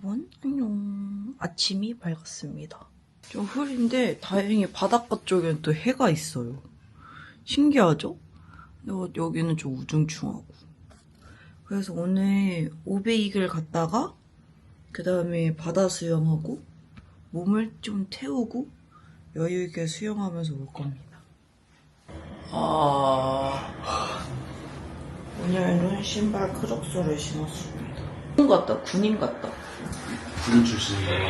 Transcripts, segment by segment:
여러분 안녕. 아침이 밝았습니다. 좀 흐린데 다행히 바닷가 쪽엔 또 해가 있어요. 신기하죠? 근데 여기는 좀 우중충하고. 그래서 오늘 오베이글 갔다가 그 다음에 바다 수영하고 몸을 좀 태우고 여유있게 수영하면서 올 겁니다. 아... 오늘은 신발 크록스를 신었습니다. 군 같다 군인 같다 군인 출신이에요.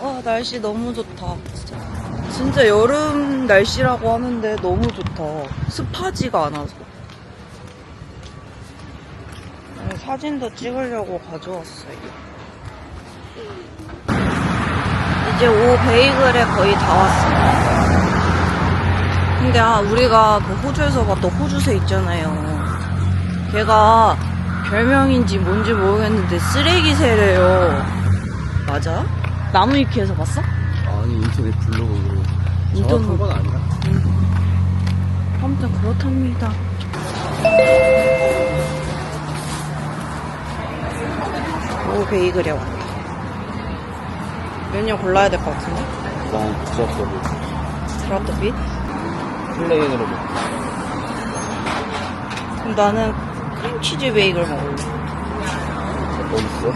와 날씨 너무 좋다. 진짜. 진짜 여름 날씨라고 하는데 너무 좋다. 습하지가 않아서. 네, 사진도 찍으려고 가져왔어요. 이제 오 베이글에 거의 다 왔습니다 근데 아 우리가 그 호주에서 봤던 호주새 있잖아요 걔가 별명인지 뭔지 모르겠는데 쓰레기새래요 맞아? 나무위키에서 봤어? 아니 인터넷 블로그로 인터넷. 정확한 건 아니야. 아무튼 그렇답니다. 오 베이글에 왔다. 메뉴 골라야 될 것 같은데? 난 부자법을 드랍 더 빛? 플레인으로 먹고 그럼 나는 크림치즈 베이글 먹을래. 어디 있어?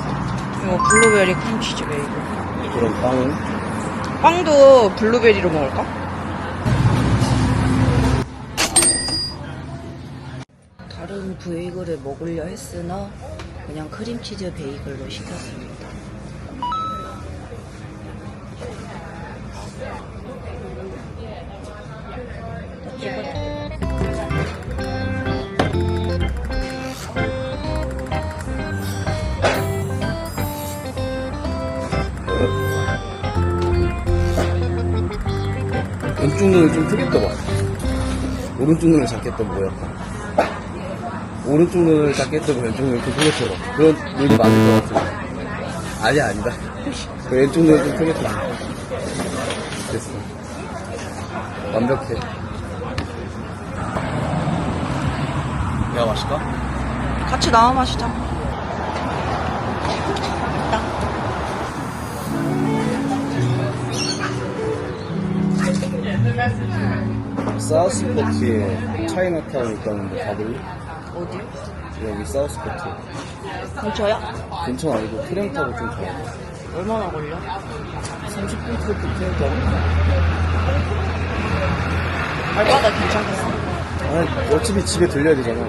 이거 블루베리 크림치즈 베이글. 그럼 빵은 빵도 블루베리로 먹을까? 다른 베이글을 먹으려 했으나 그냥 크림치즈 베이글로 시켰습니다. 왼쪽 눈을 좀 크게 떠봐. 오른쪽 눈을 작게 떠 뭐야? 오른쪽 눈을 작게 떠고 왼쪽 눈을 좀 크게 떠봐. 그런 눈이 많을 것 같아. 아니야 아니다. 그 왼쪽 눈을 좀 크게 떠봐. 됐어. 완벽해. 야 맛있까? 같이 나와 마시자. 사우스포트에 차이나타운 있다는데 가볼래? 어디? 여기 사우스포트. 근처야? 근처 아니고 트램 타고 좀 가야 돼. 얼마나 걸려? 30분 트램 트램 타고? 발바닥 괜찮겠어? 아니, 어차피 집에 들려야 되잖아.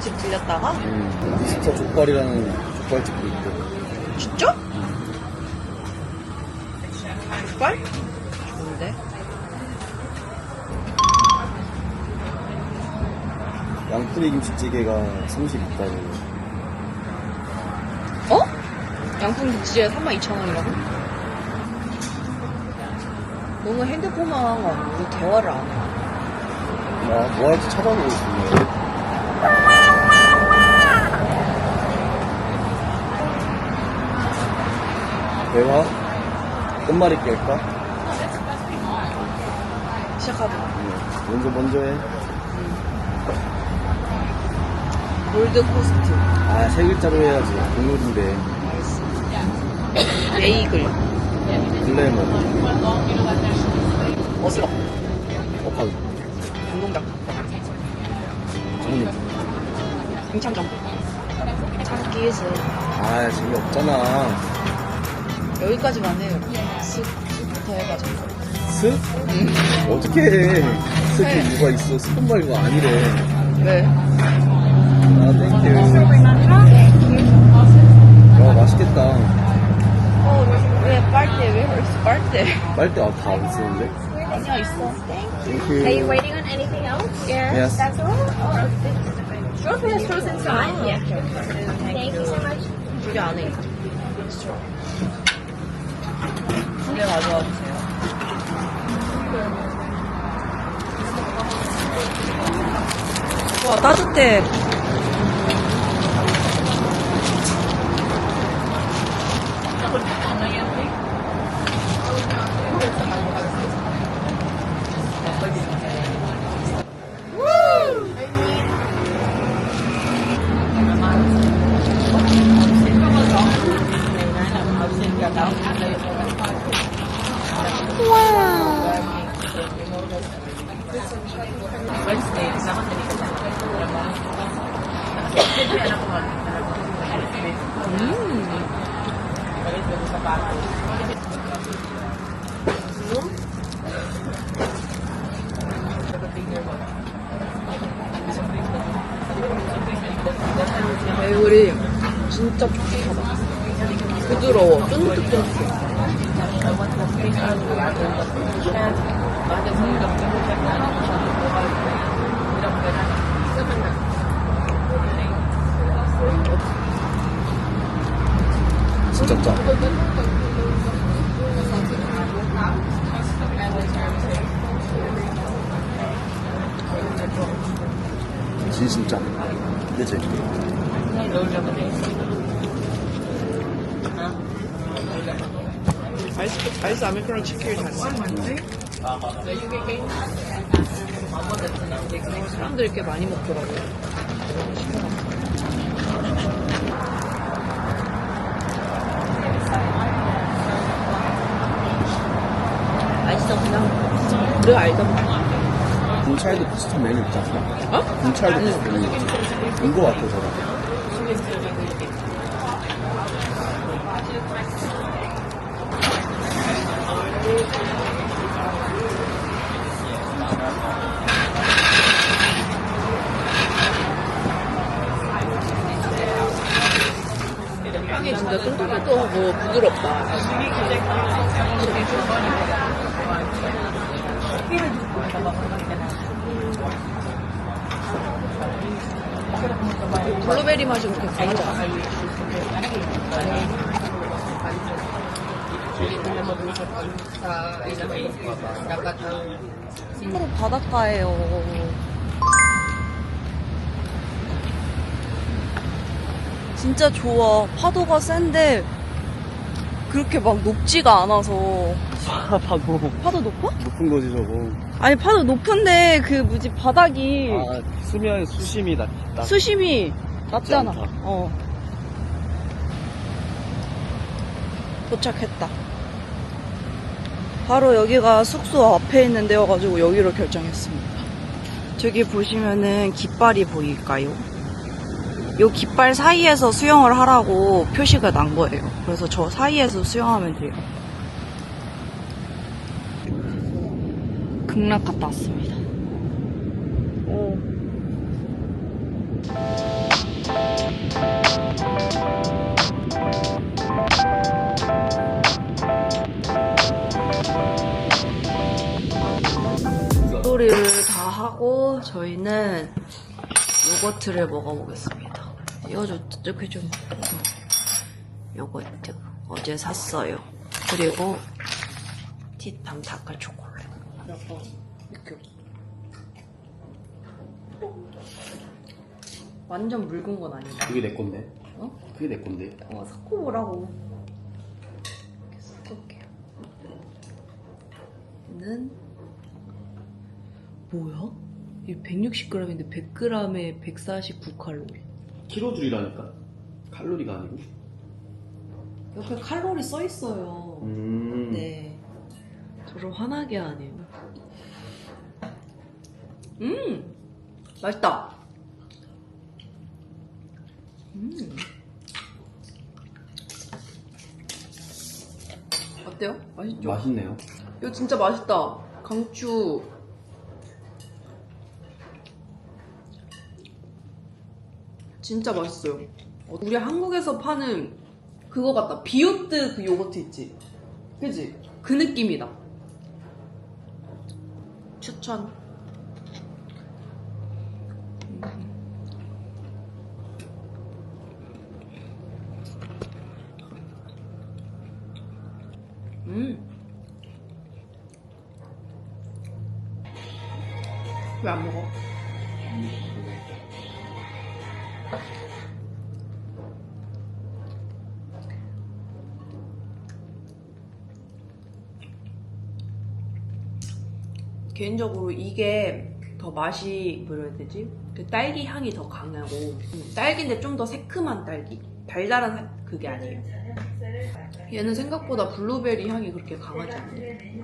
집 들렸다가? 음, 미스터 족발이라는 족발집도 있고. 진짜? 족발? 양푼이 김치찌개가 30있다고. 어? 양푼 김치에 32,000원이라고? 너무 핸드폰만 한거 아니야? 우리 대화를 안 해. 나 뭐 할지 찾아보고 있었네. 대화? 끝말잇기 할까? 시작하자. 네. 먼저 먼저 해. 골드 코스트. 아, 세 글자로 해야지. 동물인데. 베이글. 글래머. 어스럽. 어파드. 운동장. 정리. 임창정. 장기예슬. 아, 재미없잖아. 여기까지만 해요. 스, 스부터 해가지고. 스? 어떻게 해. 스그 이유가 있어. 스푼 말고 아니래. 왜? 아, 땡큐. 와, 맛있겠다. 어, 왜 빨대? 왜 벌써 빨대? 빨대 아, 다안 쓰는데? 아니야, 있어. 땡큐. Are you waiting on anything else? Yes. Yes. That's all? Oh, sure, there's frozen inside. Yeah. Thank you so much. 두개 안에. 두개 가져와 주세요. 와, 따뜻해. 배율이 진짜 촉촉하다. 부드러워. 쫀득쫀득해. 진짜 짜. 진심 짜. 그치? 아이스, 아이스 아메리카노 치킨이 잘 먹는데? 사람들이 꽤 많이 먹더라고요. 맛있어, 그냥. 우리가 알던 맛. 군차에도 비슷한 메뉴 않나? 어? 군차에도 비슷한 메뉴 있지. 온거 같아, 저랑. 향이 진짜 쫀쫀하고 부드럽다. 블루베리 맛이 그렇게 강하지. 서로 바닷가예요. 진짜 좋아. 파도가 센데 그렇게 막 높지가 않아서. 파도. 파도 높아? 높은 거지, 저거. 아니 파도 높은데 그 뭐지 바닥이 아, 수면 수심이 낮, 낮. 수심이 낮잖아. 않다. 어. 도착했다. 바로 여기가 숙소 앞에 있는 데여가지고 여기로 결정했습니다. 저기 보시면은 깃발이 보일까요? 요 깃발 사이에서 수영을 하라고 표시가 난 거예요. 그래서 저 사이에서 수영하면 돼요. 극락 갔다 왔습니다. 오. 소리를 다 하고 저희는 요거트를 먹어보겠습니다. 이거 좀 이렇게 좀 요거트 어제 샀어요. 그리고 티탐 다크 초콜릿. 완전 묽은 건 아닌데. 그게 내 건데. 어? 그게 내 건데. 어, 섞어보라고. 이렇게 섞을게요. 얘는, 뭐야? 이 160g인데 100g에 149칼로리. 키로줄이라니까. 칼로리가 아니고. 옆에 칼로리 써 있어요. 음. 네. 저를 화나게 하네요. 음! 맛있다! 음. 어때요? 맛있죠? 맛있네요. 이거 진짜 맛있다. 강추. 진짜 맛있어요. 어, 우리 한국에서 파는 그거 같다. 비오트 그 요거트 있지? 그지? 그 느낌이다. 추천. 음. 왜 안 먹어? 개인적으로 이게 더 맛이 뭐라 해야 되지? 그 딸기 향이 더 강하고 음, 딸기인데 좀 더 새큼한 딸기 달달한 사- 그게 아니에요 얘는 생각보다 블루베리 향이 그렇게 강하지 않네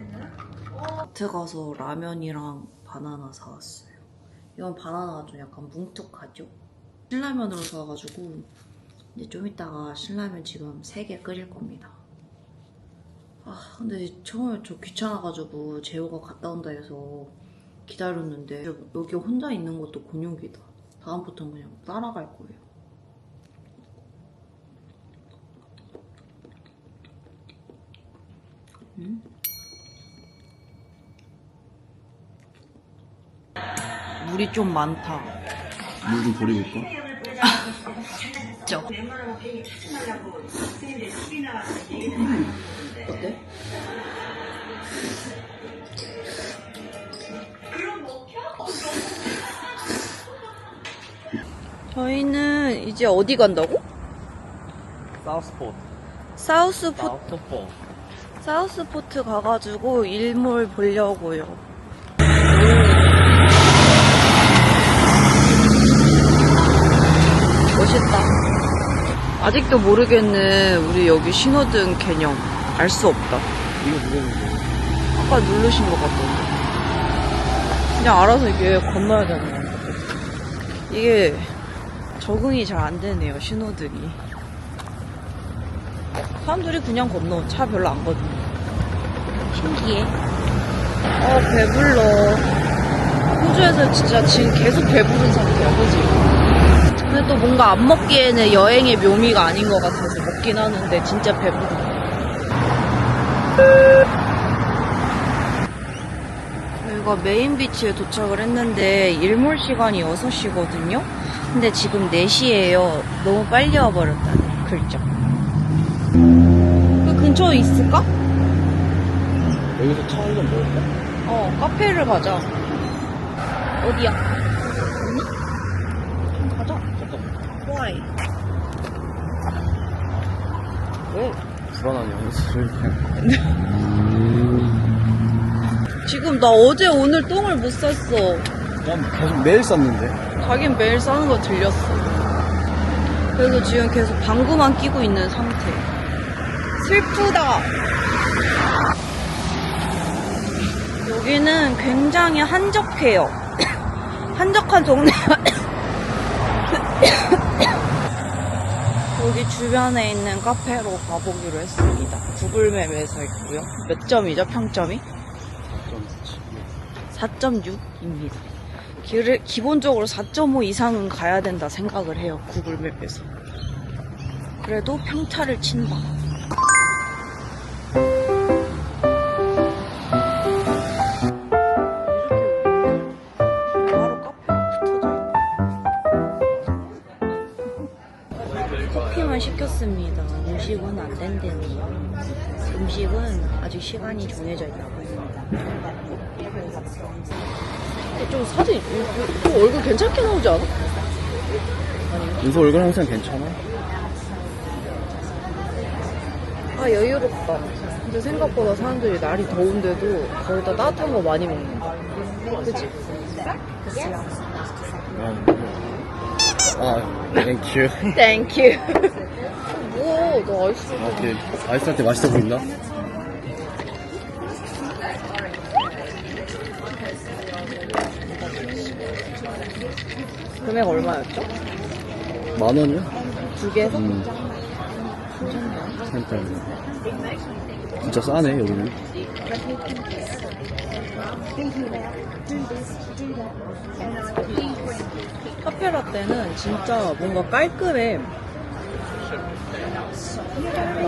마트 가서 라면이랑 바나나 사왔어요. 이건 바나나가 좀 약간 뭉툭하죠? 신라면으로 사와가지고 이제 좀 이따가 신라면 지금 3개 끓일 겁니다. 아 근데 처음에 저 귀찮아가지고 재호가 갔다 온다 해서 기다렸는데 여기 혼자 있는 것도 곤욕이다. 다음부터는 그냥 따라갈 거예요. 음? 물이 좀 많다. 물 좀 버리고 있고. 그죠? 어때? 저희는 이제 어디 간다고? 사우스포트. 사우스포, 사우스포트. 사우스포트 가가지고 일몰 보려고요. 멋있다. 아직도 모르겠는 우리 여기 신호등 개념. 알 수 없다. 이거 누르는데. 아까 누르신 것 같던데. 그냥 알아서 이게 건너야 되는 같아. 이게 적응이 잘 안 되네요, 신호등이. 사람들이 그냥 건너. 차 별로 안 건너. 신기해. 어, 배불러. 호주에서 진짜 지금 계속 배부른 상태야, 그지? 근데 또 뭔가 안 먹기에는 여행의 묘미가 아닌 것 같아서 먹긴 하는데 진짜 배부르다. 저희가 메인 비치에 도착을 했는데 일몰 시간이 6시거든요? 근데 지금 4시예요. 너무 빨리 와버렸다네, 글쩍. 그 근처에 있을까? 여기서 차 한잔 먹을까? 어, 카페를 가자. 어디야? 언니? 좀 가자. 잠깐만. Why? 왜? 불안한 연습을. 지금 나 어제 오늘 똥을 못 쌌어. 난 계속 매일 쌌는데. 자긴 매일 싸는 거 들렸어. 그래서 지금 계속 방구만 끼고 있는 상태. 슬프다. 여기는 굉장히 한적해요. 한적한 동네 여기 주변에 있는 카페로 가보기로 했습니다. 구글 맵에서 있고요. 몇 점이죠, 평점이? 좀 4.6입니다. 기본적으로 4.5 이상은 가야 된다 생각을 해요. 구글 맵에서. 그래도 평타를 친다. 커피만 시켰습니다. 음식은 안 된대요. 음식은 아직 시간이 정해져 있다고 합니다. 좀 사진, 이- 이- 이 얼굴 괜찮게 나오지 않아? 윤서 얼굴 항상 괜찮아? 아, 여유롭다. 근데 생각보다 사람들이 날이 더운데도 거기다 따뜻한 거 많이 먹는다. 그치? 아, 땡큐. 땡큐. 뭐야, 너 아이스. 아, 오케이. 아이스 할때 맛있어 보인다? 금액 얼마였죠? 만 원이야? 두 개에서? 음. 진짜. 진짜 싸네, 여기는. 카페라떼는 진짜 뭔가 깔끔해.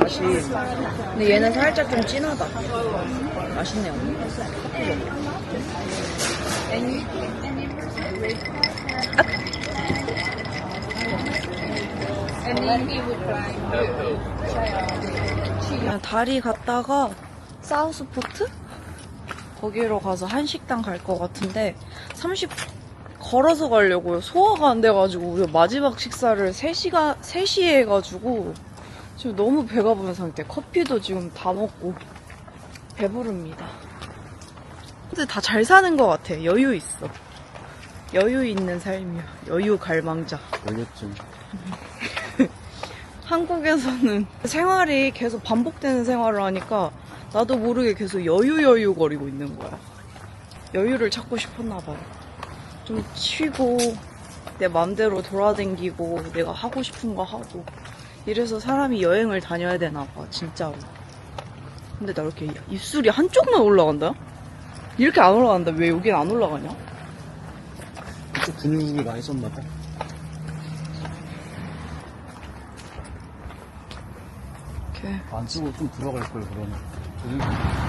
맛이. 근데 얘는 살짝 좀 진하다. 맛있네요. 커피 먹어. 그냥 다리 갔다가 사우스포트? 거기로 가서 한식당 갈 것 같은데 30 걸어서 가려고요. 소화가 안 돼가지고 우리 마지막 식사를 3시가 3시에 해가지고 지금 너무 배가 부른 상태. 커피도 지금 다 먹고 배부릅니다. 근데 다 잘 사는 것 같아. 여유 있어. 여유 있는 삶이야. 여유 갈망자. 여기쯤. 한국에서는 생활이 계속 반복되는 생활을 하니까 나도 모르게 계속 여유 여유 거리고 있는 거야. 여유를 찾고 싶었나 봐요. 좀 쉬고 내 맘대로 돌아다니고 내가 하고 싶은 거 하고 이래서 사람이 여행을 다녀야 되나 봐 진짜로. 근데 나 이렇게 입술이 한쪽만 올라간다? 이렇게 안 올라간다. 왜 여긴 안 올라가냐? 좀 근육을 많이 썼나 봐. 이렇게. 안 쓰고 좀 들어갈 걸 그러면.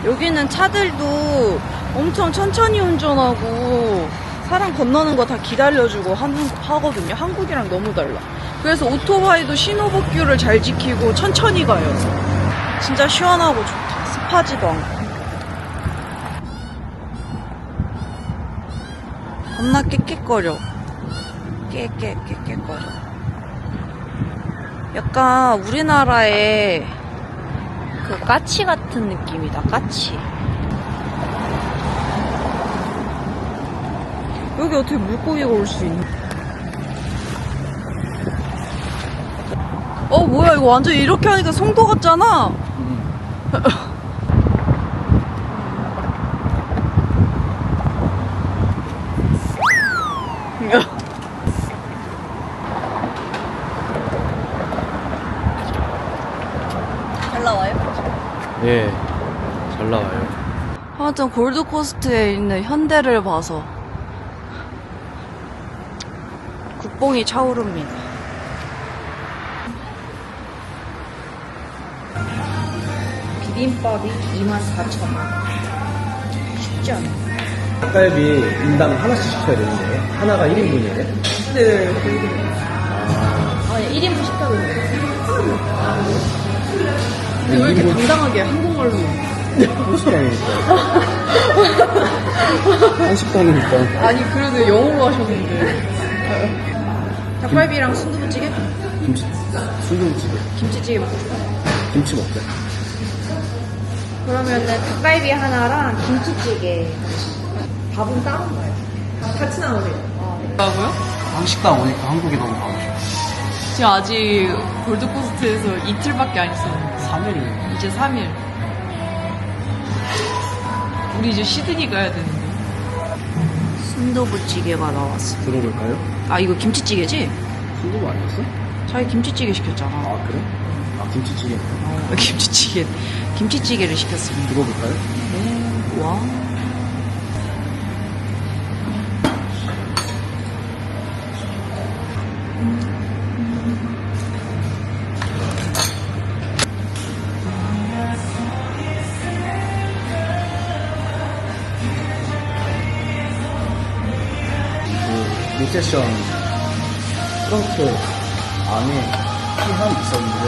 여기는 차들도 엄청 천천히 운전하고 사람 건너는 거 다 기다려주고 하거든요. 한국이랑 너무 달라. 그래서 오토바이도 신호복규를 잘 지키고 천천히 가요. 진짜 시원하고 좋다. 습하지도 않고. 겁나 깨깨거려. 깨깨깨깨거려. 약간 우리나라의 그 까치 같은 느낌이다, 까치. 여기 어떻게 물고기가 올 수 있니? 어, 뭐야, 이거 완전 이렇게 하니까 송도 같잖아? 잘 나와요? 예, 잘 나와요. 아무튼 골드코스트에 있는 현대를 봐서 국뽕이 차오릅니다. 비빔밥이 24,000원. 쉽지 않아. 닭갈비 인당 하나씩 시켜야 되는데 하나가 1인분이에요? 네, 아니, 1인분 시켜도 돼. 근데 왜 이렇게 당당하게 한국말로. 한식당이니까. 한식당이니까. 아니, 그래도 영어로 하셨는데. 닭갈비랑 순두부찌개? 김치, 순두부찌개. 김치찌개 먹고 싶어. 김치 먹자. 그러면은 닭갈비 하나랑 김치찌개. 밥은 따로 거예요. 같이 나오세요. 뭐라고요? 한식당 오니까 한국이 너무 가고 싶어. 지금 아직 골드코스트에서 이틀밖에 안 있었는데 3일이네. 이제 3일 우리 이제 시드니 가야 되는데 순두부찌개가 나왔어 들어볼까요? 아 이거 김치찌개지? 순두부 아니었어? 자기 김치찌개 시켰잖아 아, 그래? 아, 김치찌개. 어, 김치찌개 김치찌개를 시켰습니다 들어볼까요? 네, 와 세션 트렁크 안에 티 있었는데,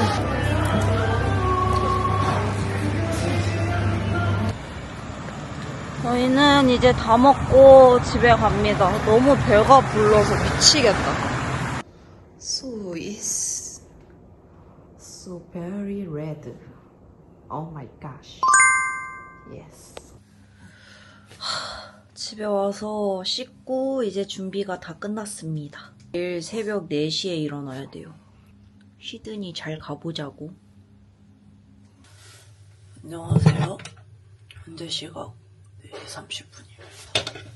저희는 이제 다 먹고 집에 갑니다. 너무 배가 불러서 미치겠다. So is so very red. Oh my gosh. Yes. 집에 와서 씻고 이제 준비가 다 끝났습니다. 내일 새벽 4시에 일어나야 돼요. 시드니 잘 가보자고. 안녕하세요. 현재 시각 4시 30분입니다.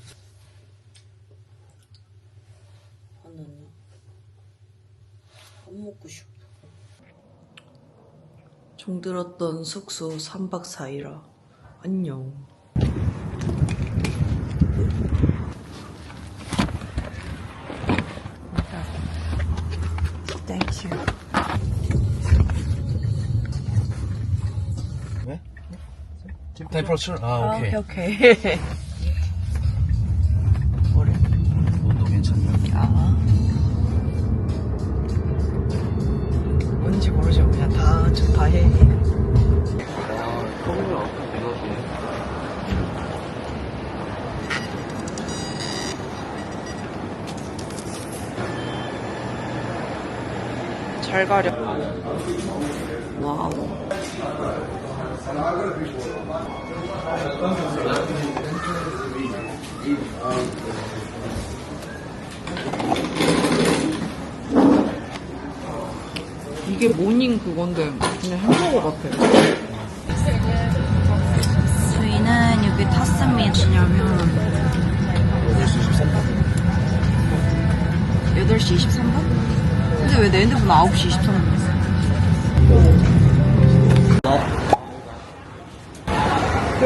하나는 밥 먹고 싶어. 종들었던 숙소 3박 4일아. 안녕. 템퍼러처? 아, 오케이. 오케이, 오케이. 뭐래? 괜찮네. 아. 뭔지 모르죠. 그냥 다 좋다 해. 아, 컴을 아까 내가지고. 잘 가려. 와우. 이게 모닝 그건데 그냥 햄버거 같아. 저희는 여기 탔습니다. 왜냐면 8시 23분? 근데 왜 내 핸드폰 9시 23분?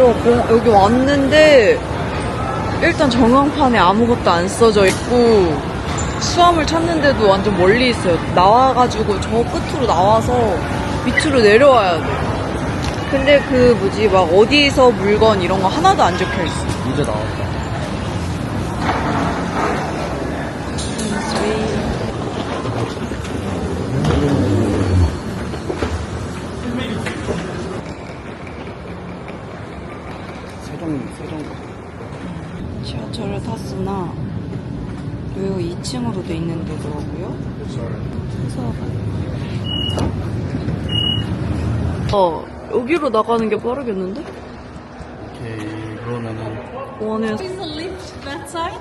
공- 여기 왔는데 일단 전광판에 아무것도 안 써져 있고 수암을 찾는데도 완전 멀리 있어요. 나와가지고 저 끝으로 나와서 밑으로 내려와야 돼. 근데 그 뭐지 막 어디서 물건 이런 거 하나도 안 적혀 있어. 이제 나왔다. 세종, 세종. 지하철을 탔으나 여기 2층으로 돼 있는 데더라고요. 그래서 어 여기로 나가는 게 빠르겠는데? 오케이, 그러면은. 원에 Is the lift that side?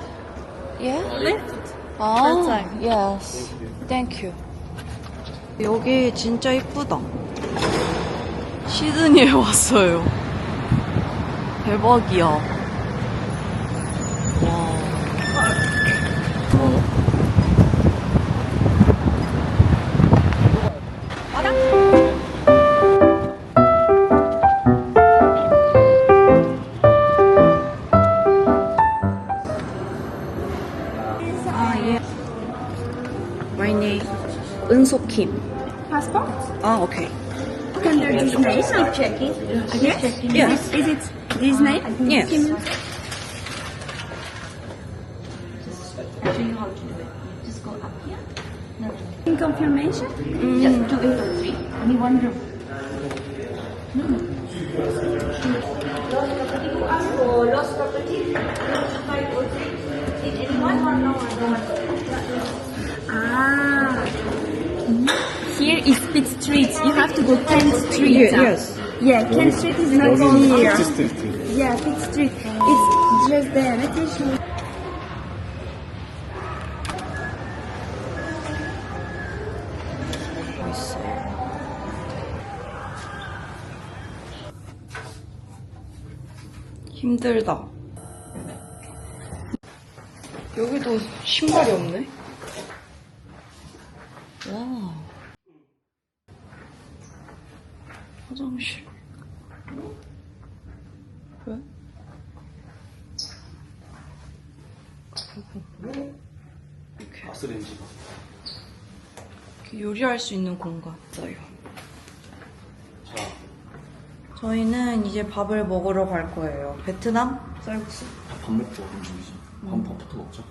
예? Lift? 아, yes. Thank you. 여기 진짜 이쁘다. 시드니에 왔어요. 대박이야. 은소 Kim. Passport? 아, 오케이. Under this name, I'm checking. Yes? Yes. Is it this name? Yes. Kim? In confirmation? Just two eight oh three. Only one room. Ah. Here is Pitt Street. You have to go 10th Street. Yeah, yes. Yeah, 10th Street is not here. 스트리트. Yeah, Pitt Street. It's just there. Let me show you. 힘들다. 여기도 신발이 없네? 와. 화장실. 왜? 이렇게, 가스레인지. 요리할 수 있는 공간 있어요. 자, 저희는 이제 밥을 먹으러 갈 거예요. 베트남 쌀국수. 밥 먹고 음식이지. 밥, 밥부터 먹자.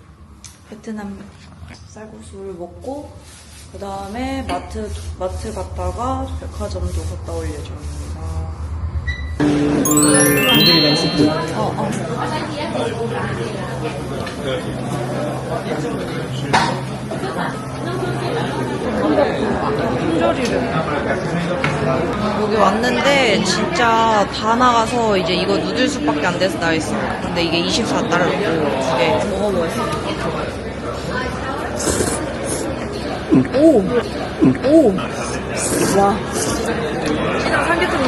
베트남 쌀국수를 먹고 그 다음에 마트 마트 갔다가 백화점도 갔다 올 예정입니다. 어, 어. 품절이래. 여기 왔는데 진짜 다 나가서 이제 이거 누들숲밖에 안 돼서 나와 있어. 근데 이게 24달러고 이게 먹어보겠어. 오, 오, 와. 시장 삼계탕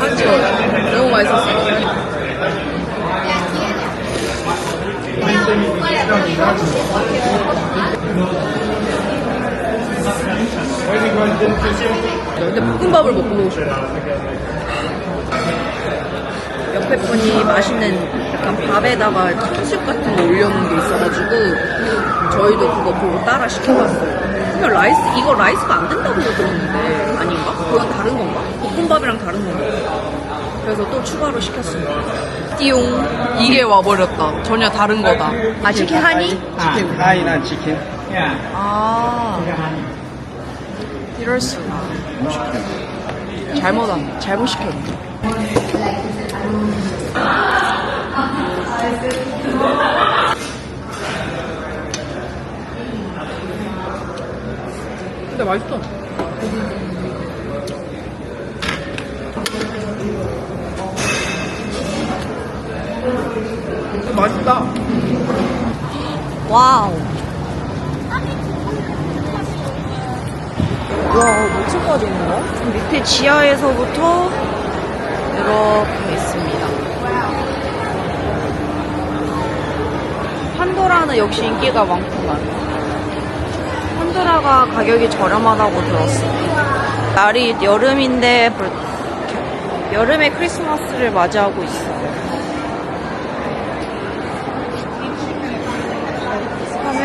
사실 너무 맛있었어. 근데 볶음밥을 먹고. 옆에 분이 맛있는 약간 밥에다가 탕수육 같은 거 올려놓은 게 있어가지고 저희도 그거 보고 따라 시켜봤어요. 라이스, 이거 라이스가 안 된다고 들었는데 아닌가? 그건 다른 건가? 볶음밥이랑 다른 건가? 그래서 또 추가로 시켰습니다. 띠용. 이게 와버렸다. 전혀 다른 거다. 아, 치킨 하니? 치킨. 하이난 치킨. 아. 이럴 수가. 잘못 안, 잘못 시켰네. 근데 맛있어. 맛있다. 와우. 와, 몇층까지 있는 거야? 밑에 지하에서부터 이렇게 있습니다. 혼두라는 역시 인기가 많구만. 혼두라가 가격이 저렴하다고 들었어요. 날이 여름인데 벌- 여름에 크리스마스를 맞이하고 있어요.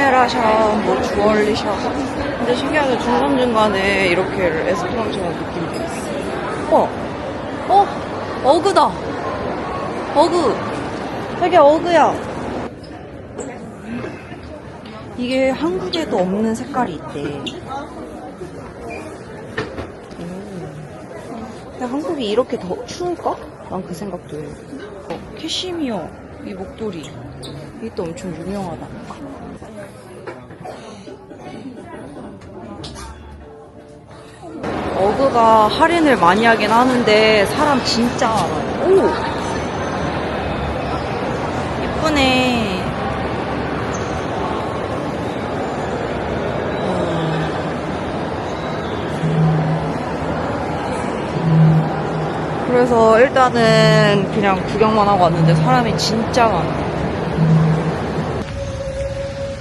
카메라샵, 뭐 주얼리샵. 근데 신기하게 중간중간에 이렇게 레스토랑처럼 느낌이 있어. 어, 어, 어그다. 어그. 저게 어그야. 이게 한국에도 없는 색깔이 있대. 음. 근데 한국이 이렇게 더 추울까? 난 그 생각도 해. 어, 캐시미어, 이 목도리. 이게 또 엄청 유명하다. 어그가 할인을 많이 하긴 하는데 사람 진짜 많아요. 오! 예쁘네. 음. 그래서 일단은 그냥 구경만 하고 왔는데 사람이 진짜 많아요.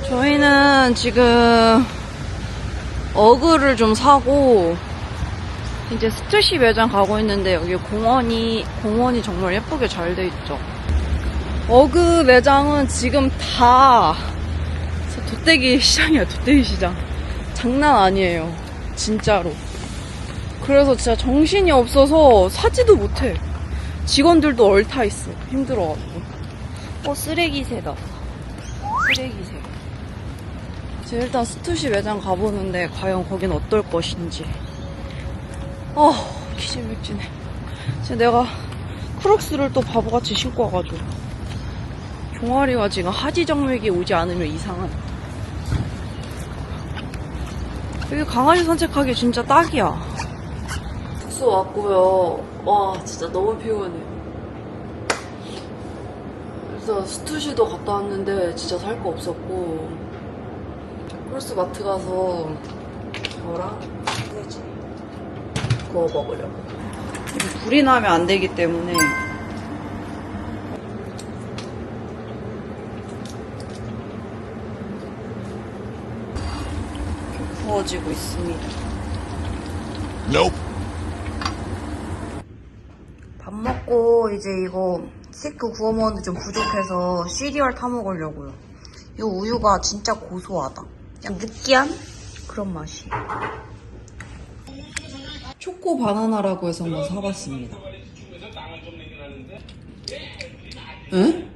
저희는 지금 어그를 좀 사고 이제 스투시 매장 가고 있는데 여기 공원이 공원이 정말 예쁘게 잘 돼 있죠. 어그 매장은 지금 다 돗대기 시장이야 돗대기 시장. 장난 아니에요. 진짜로. 그래서 진짜 정신이 없어서 사지도 못해. 직원들도 얼타 있어. 힘들어가지고. 어 쓰레기새다. 쓰레기새. 지금 일단 스투시 매장 가보는데 과연 거긴 어떨 것인지. 아, 기진맥진해. 지금 내가 크록스를 또 바보같이 신고 와가지고. 종아리가 지금 하지정맥이 오지 않으면 이상한. 여기 강아지 산책하기 진짜 딱이야. 숙소 왔고요. 와, 진짜 너무 피곤해. 그래서 스투시도 갔다 왔는데 진짜 살 거 없었고. 크로스 마트 가서 뭐랑 돼지 구워 먹으려고. 불이 나면 안 되기 때문에 구워지고 있습니다. 밥 먹고 이제 이거 스테이크 구워 먹는데 좀 부족해서 시리얼 타 먹으려고요. 이 우유가 진짜 고소하다. 약간 느끼한 그런 맛이. 초코 바나나라고 해서 한번 사봤습니다. 응?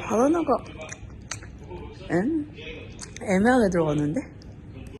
바나나가 응? 애매하게 들어갔는데?